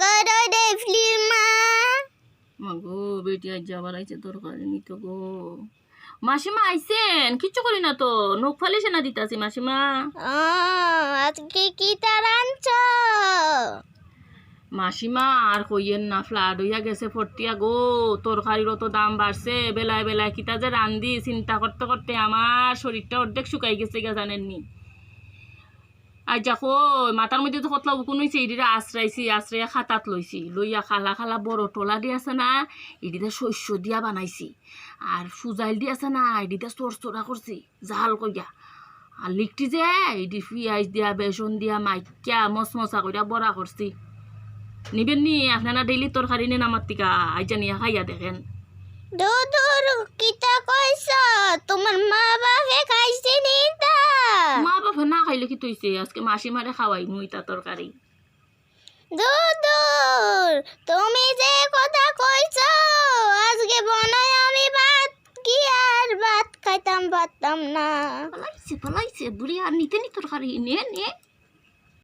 করো দেখলি মা মাগো বেটি আজ যাবার আইছে তরকারি নিত গো। মাসিমা আইছেন? কিচ্ছু করি না তো নখ ফালিছে না দিতাছি মাসিমা। আজকে কি তার আনছ? মাসিমা আর কইয়েন না ফ্লাড হইয়া গেছে ফটিয়া গো। তরকারিরও তো দাম বাড়ছে বেলায় বেলায় কিতা যে রান্ধি চিন্তা করতে করতে আমার শরীরটা অর্ধেক শুকাই গেছে গা জানেননি। আজ দেখো মাথার মধ্যে তো কতলা উকুন হয়েছে এদিকে আশ্রাইছি, আশ্রাইয়া খাতাত লইছি। লইয়া খালা খালা বড় টলা দিয়ে আছে না এদিকে শস্য দিয়া বানাইছি। আর সুজাইল দিয়ে আছে না এদিকে চোর চোরা করছি, জাল কইয়া আর লিকটি যে এদি পিঁয়াজ দিয়া, বেসন দিয়া মাইকা মচমচা কইরা বড়া করছি। নিবেন নি, আপনারা ডেইলি তরকারি নেন আমার টিকা, আইজা নিয়া খাইয়া দেখেন। দুদুর কিতা কইছ? তোমার খাইলে কি তুইছে আজকে মাসি মারে খাওয়াই মুইতা তরকারি। দুদুর তুমি যে কথা কইছ আজকে বনাই আমি ভাত কি আর ভাত খাইতাম পারতাম না। পালাইছে পালাইছে বুড়ি আর নিতে নি তরকারি? নে নে।